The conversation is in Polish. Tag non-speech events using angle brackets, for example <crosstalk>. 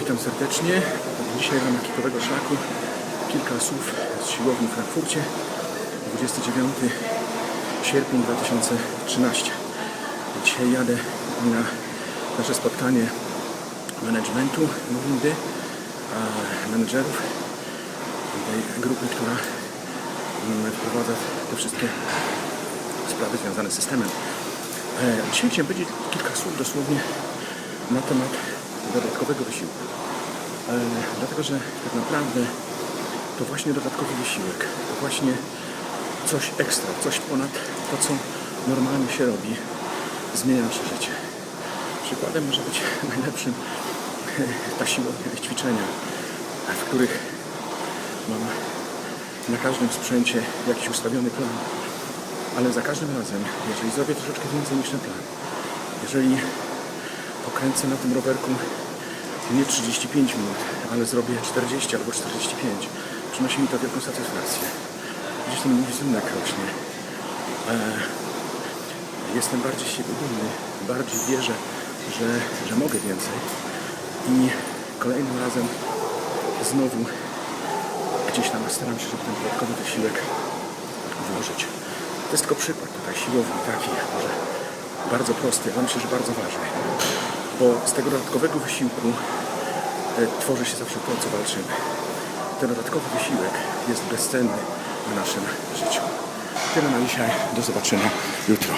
Witam serdecznie. Dzisiaj w ramach kikowego szlaku kilka słów z siłowni w Frankfurcie. 29 sierpień 2013. Dzisiaj jadę na nasze spotkanie managementu Morindy, a menedżerów tej grupy, która wprowadza te wszystkie sprawy związane z systemem. E, Dzisiaj chciałem powiedzieć kilka słów dosłownie na temat dodatkowego wysiłku. E, Dlatego, że tak naprawdę to właśnie dodatkowy wysiłek, to właśnie coś ekstra, coś ponad to, co normalnie się robi, zmienia nasze życie. Przykładem może być <laughs> najlepszym e, ta siłownia ćwiczenia, w których mam na każdym sprzęcie jakiś ustawiony plan, ale za każdym razem, jeżeli zrobię troszeczkę więcej niż ten plan, jeżeli pokręcę na tym rowerku nie 35 minut, ale zrobię 40 albo 45, przynosi mi to wielką satysfakcję. Gdzieś ten mój wizerunek rośnie. E, jestem bardziej siebie dumny, bardziej wierzę, że, że mogę więcej i kolejnym razem znowu gdzieś tam staram się, żeby ten dodatkowy wysiłek włożyć. To jest tylko przykład tutaj siłowni taki, może bardzo prosty, ale myślę, że bardzo ważny. Bo z tego dodatkowego wysiłku e, tworzy się zawsze to, co walczymy. Ten dodatkowy wysiłek jest bezcenny w naszym życiu. Tyle na dzisiaj. Do zobaczenia jutro.